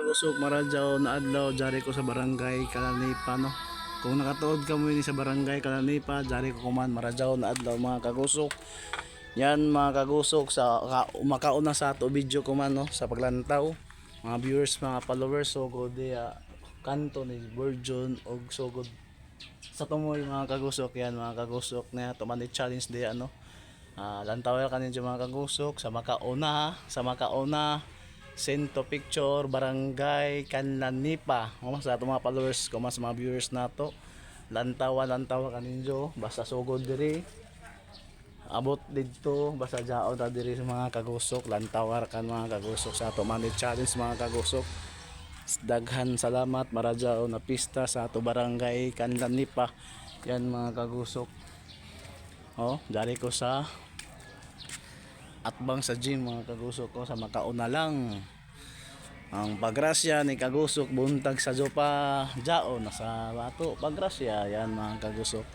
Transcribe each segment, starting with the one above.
Usok Maradyaw na adlaw jari ko sa barangay Kalanipa no. Kung nakatuod ka ini sa barangay Kalanipa, jari ko kuman Maradyaw na adlaw mga kagusok. Yan mga kagusok sa ka, makauna sa ato video ko man no sa paglantaw. Mga viewers, mga followers so good dia kanto ni Virgin og so good sa tumoy mga kagusok yan mga kagusok na tuman challenge di ano. Ah, lantaw kanin mga kagusok sa makauna sa makauna sento picture barangay Kanlanipa o sa ato mga followers ko mas mga viewers nato. Lantawa lantawa kaninyo basta sugod diri. Abot dito. Basta jao ta diri sa mga kagusok. Lantawar kan mga kagusok sa ato. Man challenge mga kagusok. Daghan salamat. Maradyaw na pista sa ato barangay Kanlanipa yan mga kagusok. Oh dari ko sa atbang sa gym mga kagusok ko sa makauna lang. Ang pagrasya ni kagusok buntag sa Jopa Jao nasa bato. Pagrasya yan mga kagusok.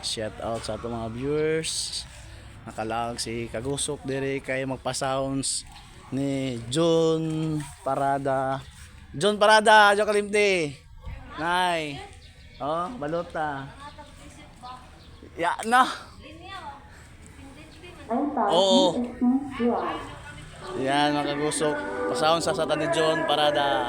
Shout out sa ato mga viewers. Nakalag si kagusok dire kay magpa-sounds ni John Parada. John Parada Jo Kalimti Nay. Oh balota ya na Oo. Yan mga kagusok. Pasahon sa satan ni John Parada.